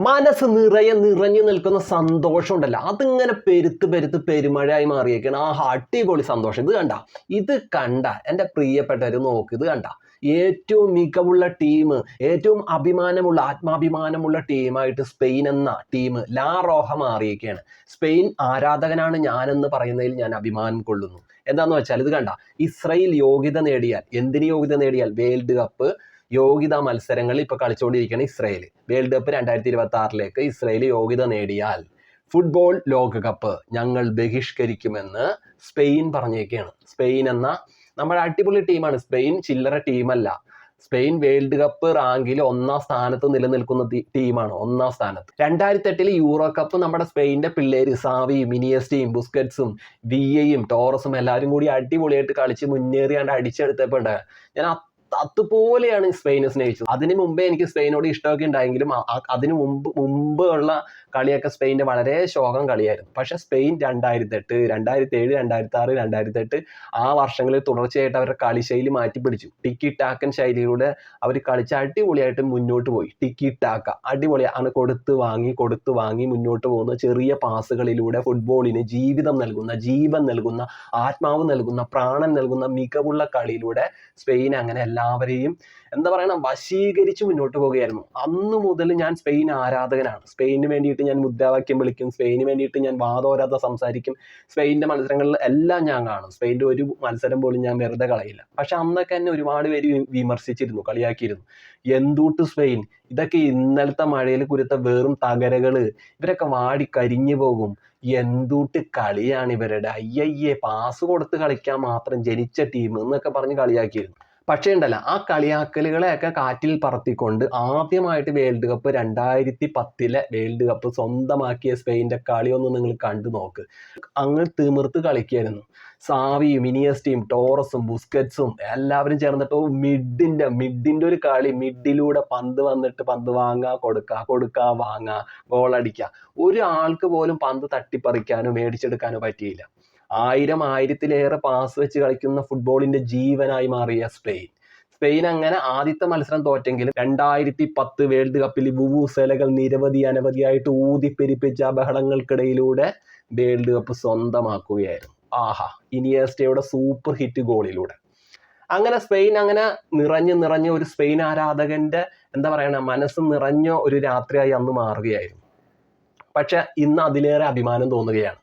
മനസ്സ് നിറയെ നിറഞ്ഞു നിൽക്കുന്ന സന്തോഷം ഉണ്ടല്ലോ അതിങ്ങനെ പെരുത്ത് പെരുത്ത് പെരുമഴയായി മാറിയേക്കാണ്. ആ അടിപൊളി സന്തോഷം. ഇത് കണ്ട? ഇത് കണ്ട? എന്റെ പ്രിയപ്പെട്ടവർ നോക്ക് ഇത് കണ്ട? ഏറ്റവും മികവുള്ള ടീം ഏറ്റവും അഭിമാനമുള്ള ആത്മാഭിമാനമുള്ള ടീമായിട്ട് സ്പെയിൻ എന്ന ടീം ലാ റോഹ മാറിയേക്കാണ്. സ്പെയിൻ ആരാധകനാണ് ഞാനെന്ന് പറയുന്നതിൽ ഞാൻ അഭിമാനം കൊള്ളുന്നു. എന്താന്ന് വെച്ചാൽ ഇത് കണ്ട? ഇസ്രയേൽ യോഗ്യത നേടിയാൽ എന്തിന് യോഗ്യത നേടിയാൽ? വേൾഡ് കപ്പ് യോഗ്യതാ മത്സരങ്ങളിൽ ഇപ്പോൾ കളിച്ചുകൊണ്ടിരിക്കുകയാണ് ഇസ്രയേൽ വേൾഡ് കപ്പ് രണ്ടായിരത്തി ഇരുപത്തി ആറിലേക്ക് ഇസ്രയേൽ യോഗ്യത നേടിയാൽ ഫുട്ബോൾ ലോകകപ്പ് ഞങ്ങൾ ബഹിഷ്കരിക്കുമെന്ന് സ്പെയിൻ പറഞ്ഞേക്കാണ്. സ്പെയിൻ എന്ന നമ്മുടെ അടിപൊളി ടീമാണ്. സ്പെയിൻ ചില്ലറ ടീമല്ല. സ്പെയിൻ വേൾഡ് കപ്പ് റാങ്കിൽ ഒന്നാം സ്ഥാനത്ത് നിലനിൽക്കുന്ന ടീമാണ് ഒന്നാം സ്ഥാനത്ത്. രണ്ടായിരത്തി എട്ടിൽ യൂറോ കപ്പ് നമ്മുടെ സ്പെയിന്റെ പിള്ളേര് സാവിയും മിനിയസ്റ്റിയും ബുസ്കറ്റ്സും വിയയും ടോറസും എല്ലാവരും കൂടി അടിപൊളിയായിട്ട് കളിച്ച് മുന്നേറിയാണ്ട് അടിച്ചെടുത്തപ്പോണ്ട് ഞാൻ അതുപോലെയാണ് സ്പെയിനെ സ്നേഹിച്ചത്. അതിന് മുമ്പേ എനിക്ക് സ്പെയിനോട് ഇഷ്ടമൊക്കെ ഉണ്ടായെങ്കിലും അതിന് മുമ്പ് മുമ്പ് ഉള്ള കളിയൊക്കെ സ്പെയിന്റെ വളരെ ശോകം കളിയായിരുന്നു. പക്ഷെ സ്പെയിൻ രണ്ടായിരത്തി എട്ട് രണ്ടായിരത്തി ഏഴ് രണ്ടായിരത്തി ആറ് രണ്ടായിരത്തി എട്ട് ആ വർഷങ്ങളിൽ തുടർച്ചയായിട്ട് അവരുടെ കളിശൈലി മാറ്റി പിടിച്ചു ടിക്കി ടാക്കൻ ശൈലിയിലൂടെ അവർ കളിച്ച് അടിപൊളിയായിട്ട് മുന്നോട്ട് പോയി. ടിക്കി ടാക്ക അടിപൊളി ആണ് കൊടുത്ത് വാങ്ങി കൊടുത്ത് വാങ്ങി മുന്നോട്ട് പോകുന്ന ചെറിയ പാസുകളിലൂടെ ഫുട്ബോളിന് ജീവിതം നൽകുന്ന ജീവൻ നൽകുന്ന ആത്മാവ് നൽകുന്ന പ്രാണൻ നൽകുന്ന മികവുള്ള കളിയിലൂടെ സ്പെയിൻ അങ്ങനെ എല്ലാവരെയും എന്താ പറയണം വശീകരിച്ച് മുന്നോട്ട് പോവുകയായിരുന്നു അന്ന് മുതൽ ഞാൻ സ്പെയിൻ ആരാധകനാണ്. സ്പെയിനിന് വേണ്ടിയിട്ട് ഞാൻ മുദ്രാവാക്യം വിളിക്കും. സ്പെയിന് വേണ്ടിയിട്ട് ഞാൻ വാദോരാത സംസാരിക്കും. സ്പെയിന്റെ മത്സരങ്ങളിൽ എല്ലാം ഞാൻ കാണും. സ്പെയിന്റെ ഒരു മത്സരം പോലും ഞാൻ വെറുതെ കളയില്ല. പക്ഷെ അന്നൊക്കെ എന്നെ ഒരുപാട് പേര് വിമർശിച്ചിരുന്നു കളിയാക്കിയിരുന്നു. എന്തൂട്ട് സ്പെയിൻ? ഇതൊക്കെ ഇന്നലത്തെ മഴയിൽ കുരുത്ത വെറും തകരകൾ ഇവരൊക്കെ വാടി കരിഞ്ഞു പോകും. എന്തൂട്ട് കളിയാണ് ഇവരുടെ? അയ്യയ്യേ പാസ് കൊടുത്ത് കളിക്കാൻ മാത്രം ജനിച്ച ടീം എന്നൊക്കെ പറഞ്ഞ് കളിയാക്കിയിരുന്നു. പക്ഷേ ഉണ്ടല്ല ആ കളിയാക്കലുകളെയൊക്കെ കാറ്റിൽ പറത്തിക്കൊണ്ട് ആദ്യമായിട്ട് വേൾഡ് കപ്പ് രണ്ടായിരത്തി പത്തിലെ വേൾഡ് കപ്പ് സ്വന്തമാക്കിയ സ്പെയിന്റെ കളി ഒന്ന് നിങ്ങൾ കണ്ടു നോക്ക്. അങ്ങ് തിമിർത്ത് കളിക്കായിരുന്നു. സാവിയും ഇനിയസ്റ്റയും ടോറസും ബുസ്കറ്റ്സും എല്ലാവരും ചേർന്നിട്ട് മിഡിന്റെ മിഡിന്റെ ഒരു കളി. മിഡിലൂടെ പന്ത് വന്നിട്ട് പന്ത് വാങ്ങാ കൊടുക്കുക കൊടുക്കുക വാങ്ങുക ഗോളടിക്കുക ഒരാൾക്ക് പോലും പന്ത് തട്ടിപ്പറിക്കാനോ മേടിച്ചെടുക്കാനോ പറ്റിയില്ല. ആയിരം ആയിരത്തിലേറെ പാസ് വെച്ച് കളിക്കുന്ന ഫുട്ബോളിന്റെ ജീവനായി മാറിയ സ്പെയിൻ. സ്പെയിൻ അങ്ങനെ ആദ്യത്തെ മത്സരം തോറ്റെങ്കിലും രണ്ടായിരത്തി പത്ത് വേൾഡ് കപ്പിൽ വുവുസേലകൾ നിരവധി അനവധിയായിട്ട് ഊതിപ്പെരിപ്പിച്ച ബഹളങ്ങൾക്കിടയിലൂടെ വേൾഡ് കപ്പ് സ്വന്തമാക്കുകയായിരുന്നു. ആഹാ ഇനിയസ്റ്റയുടെ സൂപ്പർ ഹിറ്റ് ഗോളിലൂടെ. അങ്ങനെ സ്പെയിൻ അങ്ങനെ നിറഞ്ഞ് നിറഞ്ഞ ഒരു സ്പെയിൻ ആരാധകന്റെ എന്താ പറയണ മനസ്സ് നിറഞ്ഞ ഒരു രാത്രിയായി അന്ന് മാറുകയായിരുന്നു. പക്ഷെ ഇന്ന് അതിലേറെ അഭിമാനം തോന്നുകയാണ്.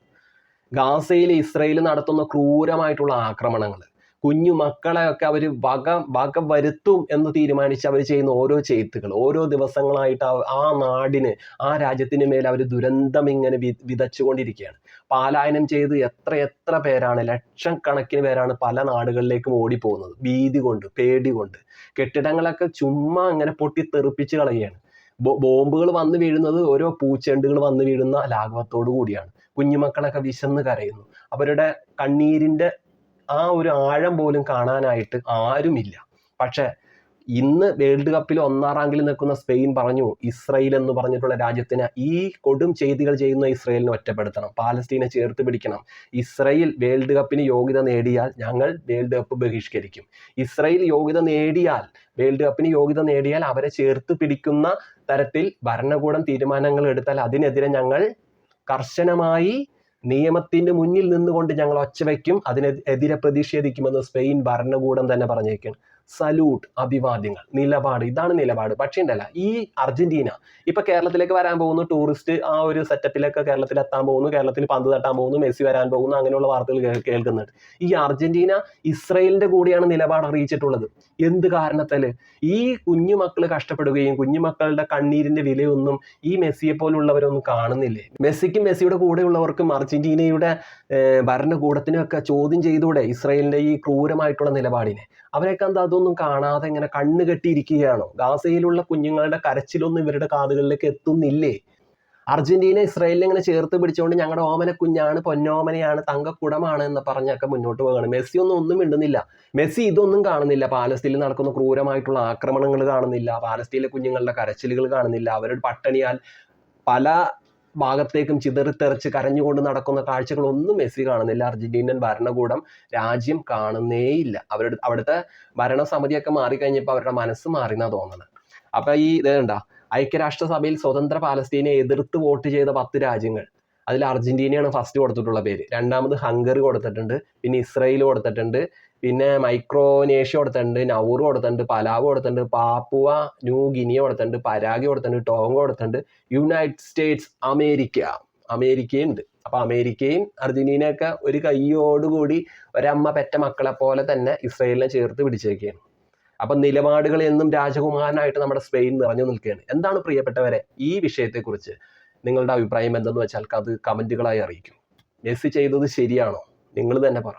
ഗാസയിൽ ഇസ്രയേൽ നടത്തുന്ന ക്രൂരമായിട്ടുള്ള ആക്രമണങ്ങൾ കുഞ്ഞു മക്കളെയൊക്കെ അവർ വക വക വരുത്തും എന്ന് തീരുമാനിച്ച് അവർ ചെയ്യുന്ന ഓരോ ചെയ്ത്തുകൾ ഓരോ ദിവസങ്ങളായിട്ട് ആ- നാടിന് ആ രാജ്യത്തിന് മേൽ അവർ ദുരന്തം ഇങ്ങനെ വിതച്ചുകൊണ്ടിരിക്കുകയാണ്. പാലായനം ചെയ്ത് എത്ര എത്ര പേരാണ് ലക്ഷക്കണക്കിന് പേരാണ് പല നാടുകളിലേക്കും ഓടിപ്പോകുന്നത്. ഭീതി കൊണ്ട് പേടി കൊണ്ട്. കെട്ടിടങ്ങളൊക്കെ ചുമ്മാ പൊട്ടി പൊട്ടിത്തെറിപ്പിച്ച് കളയുകയാണ്. ബോംബുകൾ വന്ന് വീഴുന്നത് ഓരോ പൂച്ചെണ്ടുകൾ വന്ന് വീഴുന്ന ലാഘവത്തോടു കൂടിയാണ്. കുഞ്ഞുമക്കളൊക്കെ വിശന്ന് കരയുന്നു. അവരുടെ കണ്ണീരിന്റെ ആ ഒരു ആഴം പോലും കാണാനായിട്ട് ആരുമില്ല. പക്ഷെ ഇന്ന് വേൾഡ് കപ്പിൽ ഒന്നാം റാങ്കിൽ നിൽക്കുന്ന സ്പെയിൻ പറഞ്ഞു ഇസ്രയേൽ എന്ന് പറഞ്ഞിട്ടുള്ള രാജ്യത്തിന് ഈ കൊടും ചെയ്തികൾ ചെയ്യുന്ന ഇസ്രയേലിനെ ഒറ്റപ്പെടുത്തണം. പാലസ്തീനെ ചേർത്ത് പിടിക്കണം. ഇസ്രയേൽ വേൾഡ് കപ്പിന് യോഗ്യത നേടിയാൽ ഞങ്ങൾ വേൾഡ് കപ്പ് ബഹിഷ്കരിക്കും. ഇസ്രയേൽ യോഗ്യത നേടിയാൽ വേൾഡ് കപ്പിന് യോഗ്യത നേടിയാൽ അവരെ ചേർത്ത് പിടിക്കുന്ന തരത്തിൽ ഭരണകൂടം തീരുമാനങ്ങൾ എടുത്താൽ അതിനെതിരെ ഞങ്ങൾ കർശനമായി നിയമത്തിന്റെ മുന്നിൽ നിന്നുകൊണ്ട് ഞങ്ങൾ ഒച്ചവയ്ക്കും അതിനെതിരെ പ്രതിഷേധിക്കുമെന്ന് സ്പെയിൻ ഭരണകൂടം തന്നെ പറഞ്ഞേക്കാണ്. സല്യൂട്ട് അഭിവാദ്യങ്ങൾ നിലപാട് ഇതാണ് നിലപാട്. പക്ഷേ ഉണ്ടല്ല ഈ അർജന്റീന ഇപ്പൊ കേരളത്തിലേക്ക് വരാൻ പോകുന്നു ടൂറിസ്റ്റ് ആ ഒരു സെറ്റപ്പിലൊക്കെ കേരളത്തിൽ എത്താൻ പോകുന്നു കേരളത്തിൽ പന്ത് തട്ടാൻ പോകുന്നു മെസ്സി വരാൻ പോകുന്നു അങ്ങനെയുള്ള വാർത്തകൾ കേൾക്കുന്നുണ്ട്. ഈ അർജന്റീന ഇസ്രയേലിന്റെ കൂടിയാണ് നിലപാട് അറിയിച്ചിട്ടുള്ളത്. എന്ത് കാരണത്താൽ? ഈ കുഞ്ഞു മക്കൾ കഷ്ടപ്പെടുകയും കുഞ്ഞുമക്കളുടെ കണ്ണീരിന്റെ വിലയൊന്നും ഈ മെസ്സിയെ പോലുള്ളവരൊന്നും കാണുന്നില്ലേ? മെസ്സിക്കും മെസ്സിയുടെ കൂടെയുള്ളവർക്കും അർജന്റീനയുടെ ഭരണകൂടത്തിനും ഒക്കെ ചോദ്യം ചെയ്തൂടെ ഇസ്രയേലിന്റെ ഈ ക്രൂരമായിട്ടുള്ള നിലപാടിനെ. അവരൊക്കെ എന്താ അതൊന്നും കാണാതെ ഇങ്ങനെ കണ്ണ് കെട്ടിയിരിക്കുകയാണോ? ഗാസയിലുള്ള കുഞ്ഞുങ്ങളുടെ കരച്ചിലൊന്നും ഇവരുടെ കാതുകളിലേക്ക് എത്തുന്നില്ലേ? അർജന്റീന ഇസ്രായേലിനെ ഇങ്ങനെ ചേർത്ത് പിടിച്ചുകൊണ്ട് ഞങ്ങളുടെ ഓമന കുഞ്ഞാണ് പൊന്നോമനയാണ് തങ്കക്കുടമാണ് എന്ന് പറഞ്ഞൊക്കെ മുന്നോട്ട് പോകണം മെസ്സി ഒന്നും ഒന്നും മിണ്ടുന്നില്ല. മെസ്സി ഇതൊന്നും കാണുന്നില്ല. പാലസ്തീനിൽ നടക്കുന്ന ക്രൂരമായിട്ടുള്ള ആക്രമണങ്ങൾ കാണുന്നില്ല. പാലസ്തീനിലെ കുഞ്ഞുങ്ങളുടെ കരച്ചിലുകൾ കാണുന്നില്ല. അവരുടെ പട്ടണിയാൽ പല ഭാഗത്തേക്കും ചിതറിത്തെറിച്ച് കരഞ്ഞുകൊണ്ട് നടക്കുന്ന കാഴ്ചകളൊന്നും മെസ്സി കാണുന്നില്ല. അർജന്റീനൻ ഭരണകൂടം രാജ്യം കാണുന്നേയില്ല. അവരുടെ അവിടുത്തെ ഭരണസമിതിയൊക്കെ മാറിക്കഴിഞ്ഞപ്പോൾ അവരുടെ മനസ്സ് മാറിയെന്നാണ് തോന്നുന്നത് അപ്പൊ ഈ ഇതേണ്ട ഐക്യരാഷ്ട്രസഭയിൽ സ്വതന്ത്ര പാലസ്തീനെ എതിർത്ത് വോട്ട് ചെയ്ത പത്ത് രാജ്യങ്ങൾ. അതിൽ അർജന്റീനയാണ് ഫസ്റ്റ് കൊടുത്തിട്ടുള്ള പേര്. രണ്ടാമത് ഹംഗറി കൊടുത്തിട്ടുണ്ട് പിന്നെ ഇസ്രയേൽ കൊടുത്തിട്ടുണ്ട് പിന്നെ മൈക്രോനേഷ്യ കൊടുത്തിട്ടുണ്ട് നൗറ് കൊടുത്തിട്ടുണ്ട് പലാവ് കൊടുത്തിട്ടുണ്ട് പാപ്പുവ ന്യൂ ഗിനിയ കൊടുത്തിട്ടുണ്ട് പരാഗ് കൊടുത്തിട്ടുണ്ട് ടോങ് കൊടുത്തിട്ടുണ്ട്. United States America. അമേരിക്കയുണ്ട്. അപ്പോൾ അമേരിക്കയും അർജന്റീനയൊക്കെ ഒരു കൈയോടുകൂടി ഒരമ്മ പെറ്റ മക്കളെ പോലെ തന്നെ ഇസ്രയേലിനെ ചേർത്ത് പിടിച്ചേക്കുകയാണ് അപ്പം നിലപാടുകൾ എന്നും രാജകുമാരനായിട്ട് നമ്മുടെ സ്പെയിൻ നിറഞ്ഞു നിൽക്കുകയാണ് എന്താണ് പ്രിയപ്പെട്ടവരെ ഈ വിഷയത്തെക്കുറിച്ച്? നിങ്ങളുടെ അഭിപ്രായം എന്തെന്ന് വെച്ചാൽ അത് കമന്റുകളായി അറിയിക്കും. മെസ്സി ചെയ്തത് ശരിയാണോ? നിങ്ങൾ തന്നെ പറ.